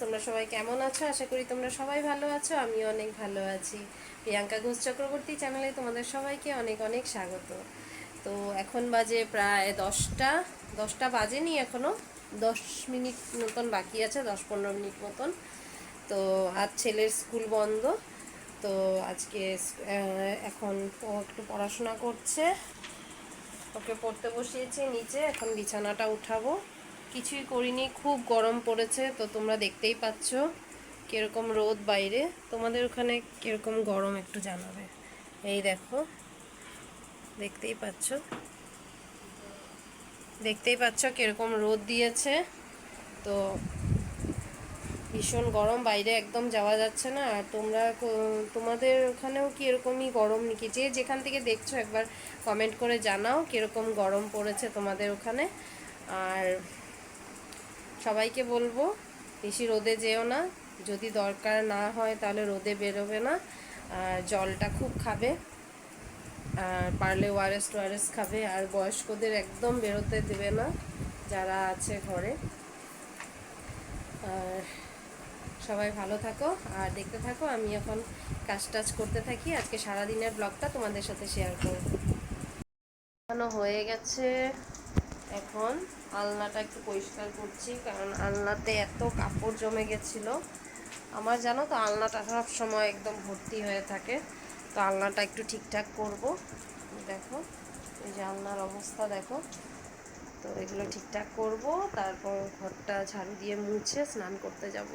তোমরা সবাই কেমন আছো? আশা করি তোমরা সবাই ভালো আছো আমি অনেক ভালো আছি। প্রিয়াঙ্কা ঘোষ চক্রবর্তী চ্যানেলে তোমাদের সবাইকে অনেক অনেক স্বাগত। তো এখন বাজে প্রায় দশটা দশটা বাজেনি এখনও দশ মিনিট মতন বাকি আছে, দশ পনেরো মিনিট মতন। তো আজ ছেলের স্কুল বন্ধ, তো আজকে এখন ও একটু পড়াশোনা করছে। ওকে পড়তে বসিয়েছি নিচে, এখন বিছানাটা উঠাবো। কিছুই করিনি, খুব গরম পড়েছে, তো তোমরা দেখতেই পাচ্ছ কীরকম রোদ বাইরে। তোমাদের ওখানে কীরকম গরম একটু জানাবে। এই দেখো, দেখতেই পাচ্ছ। দেখতেই পাচ্ছ কীরকম রোদ দিয়েছে। তো ভীষণ গরম, বাইরে একদম যাওয়া যাচ্ছে না। আর তোমরা তোমাদের ওখানেও কি এরকমই গরম নাকি? যে যেখান থেকে দেখছ একবার কমেন্ট করে জানাও কীরকম গরম পড়েছে তোমাদের ওখানে। আর সবাইকে বলব, বেশি রোদে যেও না। যদি দরকার না হয় তাহলে রোদে বেরোবে না। আর জলটা খুব খাবে। আর পারলে ওয়ারেস টোয়ারেস খাবে। আর বয়স্কদের একদম বেরোতে দেবে না, যারা আছে ঘরে। আর সবাই ভালো থাকো। আর দেখতে থাকো, আমি এখন কাজ টাজ করতে থাকি। আজকে সারাদিনের ব্লগটা তোমাদের সাথে শেয়ার করব। হয়ে গেছে এখন আলনাটা একটু পরিষ্কার করছি, কারণ আলনাতে এত কাপড় জমে গেছিল। আমার জানো তো, আলনাটা সব সময় একদম ভর্তি হয়ে থাকে। তো আলনাটা একটু ঠিকঠাক করব। দেখো, এই যে আলনার অবস্থা দেখো। তো এগুলো ঠিকঠাক করব, তারপর ঘরটা ঝাড়ু দিয়ে মুছে স্নান করতে যাব।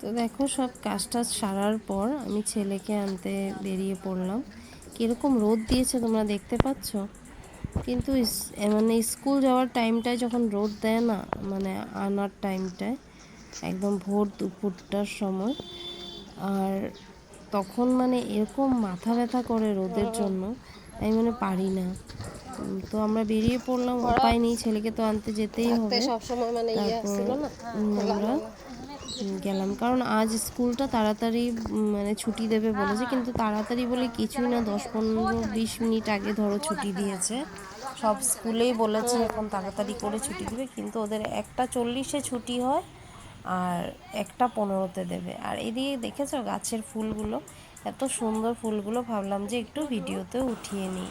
তো দেখো, সব কাজ টাজ সারার পর আমি ছেলেকে আনতে বেরিয়ে পড়লাম। কীরকম রোদ দিয়েছে তোমরা দেখতে পাচ্ছ? কিন্তু মানে স্কুল যাওয়ার টাইমটায় যখন রোদ দেয় না মানে আনার টাইমটায় একদম ভোর দুপুরটার সময় আর তখন মানে এরকম মাথা ব্যথা করে রোদের জন্য আমি মানে পারি না। তো আমরা বেরিয়ে পড়লাম উপায় নেই ছেলেকে তো আনতে যেতেই হবে। সবসময় মানে ইয়ে আমরা গেলাম কারণ আজ স্কুলটা তাড়াতাড়ি মানে ছুটি দেবে বলেছে কিন্তু তাড়াতাড়ি বলে কিছুই না দশ পনেরো বিশ মিনিট আগে ধরো ছুটি দিয়েছে। সব স্কুলেই বলেছে এখন তাড়াতাড়ি করে ছুটি দিবে কিন্তু ওদের একটা চল্লিশে ছুটি হয় আর একটা পনেরোতে দেবে। আর এদিকে দেখেছ গাছের ফুলগুলো? এত সুন্দর ফুলগুলো ভাবলাম যে একটু ভিডিওতে উঠিয়ে নিই।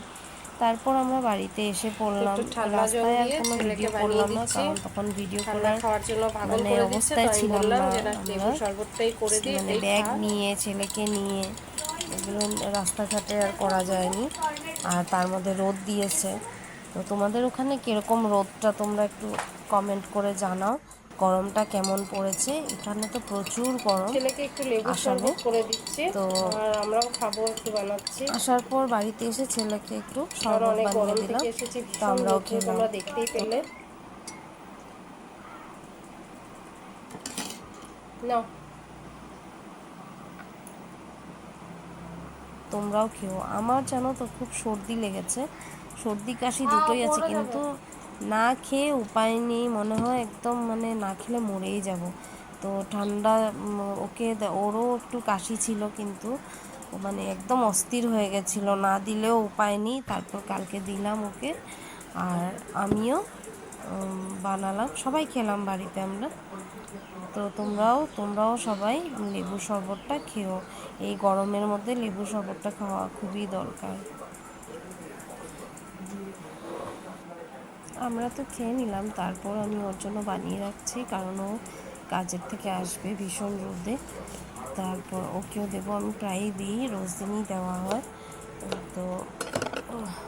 তারপর আমরা বাড়িতে এসে পড়লাম। রাস্তায় আর কোনো ভিডিও করলাম না কারণ তখন ভিডিও করার খাওয়ার জন্য মানে অবস্থায় ছিলাম না। মানে ব্যাগ নিয়ে ছেলেকে নিয়ে এগুলো রাস্তাঘাটে আর করা যায়নি। আর তার মধ্যে রোদ দিয়েছে। তো তোমাদের ওখানে কীরকম রোদটা তোমরা একটু কমেন্ট করে জানাও। গরমটা কেমন পড়েছে? এখানে তো প্রচুর গরম। ছেলেকে একটু লেবু শরবত করে দিচ্ছি। তো- আর আমরাও খাব একটু বানাচ্ছি। আসার পর বাড়িতে এসে ছেলেকে একটু শরবত বানিয়ে দিলাম। তো ভীষণ আমরাও খেলাম। তোমরা দেখতেই পেলে। নাও। তোমরাও খেও। আমার জানো তো খুব সর্দি লেগেছে। সর্দি কাশি দুটোই আছে, কিন্তু না খেয়ে উপায় নেই, মনে হয় একদম মানে না খেলে মরেই যাব। তো ঠান্ডা ওকে ওরও একটু কাশি ছিল কিন্তু মানে একদম অস্থির হয়ে গেছিল, না দিলেও উপায় নেই, তারপর কালকে দিলাম ওকে আর আমিও বানালাম, সবাই খেলাম বাড়িতে আমরা। তো তোমরাও তোমরাও সবাই লেবু শরবতটা খেও, এই গরমের মধ্যে লেবু শরবতটা খাওয়া খুবই দরকার। আমরা তো খেয়ে নিলাম, তারপর আমি ওর জন্য বানিয়ে রাখছি, কারণ ও কাজের থেকে আসবে ভীষণ রোদে। তারপর ওকেও দেবো, আমি প্রায়ই দিই, রোজ দিনই দেওয়া হয়। তো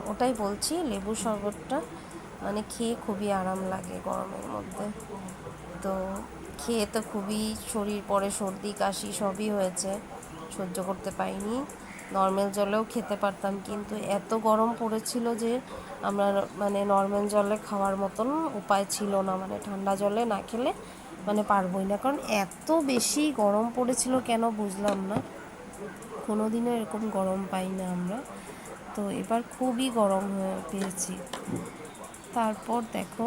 ওটাই বলছি লেবু শরবতটা মানে খেয়ে খুবই আরাম লাগে গরমের মধ্যে। তো, খেয়ে তো খুবই শরীর, পরে সর্দি, কাশি সবই হয়েছে, সহ্য করতে পারিনি। নর্মাল জলেও খেতে পারতাম। কিন্তু এত গরম পড়েছিল যে আমরা মানে নর্মাল জলে খাওয়ার মতন উপায় ছিল না। মানে ঠান্ডা জলে না খেলে মানে পারবোই না। কারণ এত বেশি গরম পড়েছিল কেন বুঝলাম না। কোনো দিনও এরকম গরম পাই না আমরা। তো এবার খুবই গরম হয়ে পেয়েছি। তারপর দেখো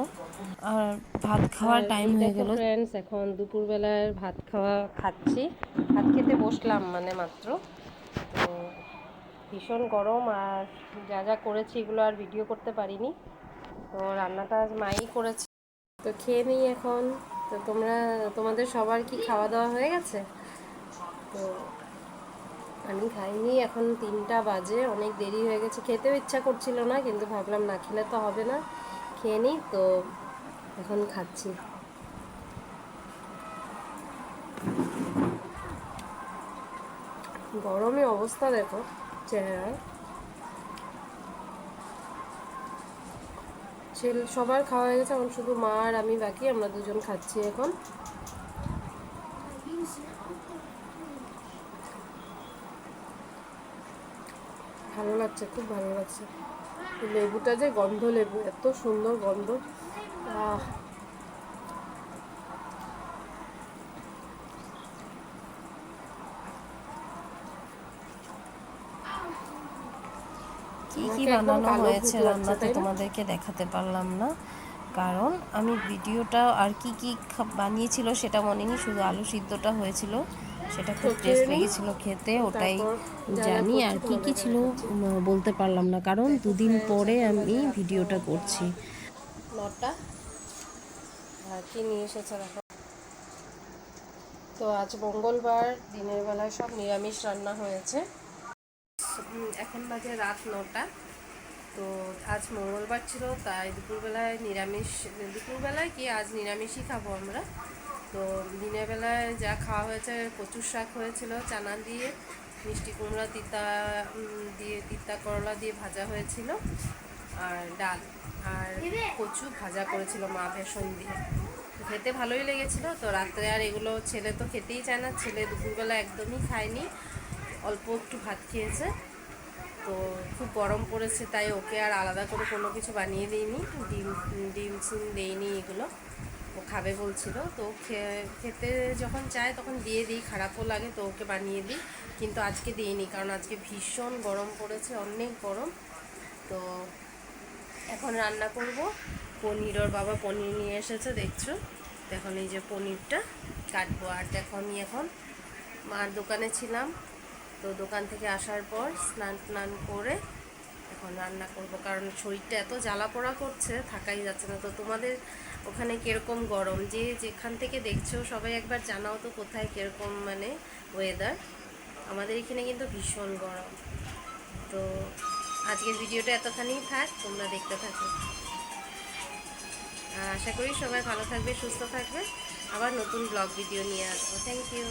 আর ভাত খাওয়ার টাইম হয়ে গেল। ফ্রেন্ডস এখন দুপুরবেলার ভাত খাওয়া খাচ্ছি। ভাত খেতে বসলাম মানে মাত্র। ভীষণ গরম আর যা যা করেছি এগুলো আর ভিডিও করতে পারিনি। তো রান্নাটা আজ মাই করেছে। তো খেয়ে নিই এখন। তো তোমরা, তোমাদের সবার কি খাওয়া দাওয়া হয়ে গেছে? তো আমি খাইনি, এখন তিনটা বাজে, অনেক দেরি হয়ে গেছে। খেতেও ইচ্ছা করছিল না, কিন্তু ভাবলাম না খেলে তো হবে না। খেয়ে নিই, তো এখন খাচ্ছি। গরমে অবস্থা দেখো। চেহারার ছেলে, সবার খাওয়া হয়ে গেছে, এখন শুধু মা আর আমি বাকি, আমরা দুজন খাচ্ছি এখন। ভালো লাগছে, খুব ভালো লাগছে। লেবুটা যে গন্ধ লেবু, এত সুন্দর গন্ধ। আহ। কি কি বানানো হয়েছে রান্নাতে তোমাদেরকে দেখাতে পারলাম না। কারণ আমি ভিডিওটা আর কি কি বানিয়েছিল সেটা মনে নেই শুধু আলু সিদ্ধটা হয়েছিল সেটা খুব টেস্ট লেগেছিল খেতে ওটাই জানি আর কি কি ছিল বলতে পারলাম না। কারণ দুদিন পরে আমি ভিডিওটা করছি। নটা আর কি নিয়ে এসেছে দেখো। তো আজ মঙ্গলবার দিনের বেলায় সব নিরামিষ রান্না হয়েছে। এখন বাজে রাত নটা। তো আজ মঙ্গলবার ছিল, তাই দুপুরবেলায় নিরামিষ, দুপুরবেলায় কি, আজ নিরামিষই খাব আমরা। তো দিনের বেলায় যা খাওয়া হয়েছে, কচুর শাক হয়েছিল চানা দিয়ে, মিষ্টি কুমড়া, তিতা দিয়ে, তিতা করলা দিয়ে ভাজা হয়েছিল, আর ডাল। আর কচু ভাজা করেছিল মা বেসন দিয়ে। খেতে ভালোই লেগেছিল, তো রাত্রে আর এগুলো ছেলে তো খেতেই চায় না, ছেলে দুপুরবেলা একদমই খায়নি। অল্প একটু ভাত খেয়েছে। তো খুব গরম পড়েছে, তাই ওকে আর আলাদা করে কোনো কিছু বানিয়ে দিইনি। ডিম ডিম সিম দেইনি এগুলো। ও খাবে বলছিল। তো খেতে যখন চায় তখন দিয়ে দিই, খারাপও লাগে তো ওকে বানিয়ে দিই। কিন্তু আজকে দিইনি, কারণ আজকে ভীষণ গরম পড়েছে, অনেক গরম। তো এখন রান্না করব। পনির ওর বাবা পনির নিয়ে এসেছে, দেখছ? এখন এই যে পনিরটা কাটবো। আর দেখো আমি এখন মার দোকানে ছিলাম। তো দোকান থেকে আসার পর স্নান টান করে এখন রান্না করব, কারণ শরীরটা এত জ্বালা পোড়া করছে, থাকাই যাচ্ছে না। তো তোমাদের ওখানে কীরকম গরম? যে যেখান থেকে দেখছ, সবাই একবার জানাও তো কোথায় কীরকম মানে ওয়েদার আমাদের এখানে কিন্তু ভীষণ গরম। তো আজকের ভিডিওটা এতখানি থাক, তোমরা দেখতে থাকো। আশা করি সবাই ভালো থাকবে, সুস্থ থাকবে। আবার নতুন ব্লগ ভিডিও নিয়ে আসব। Thank you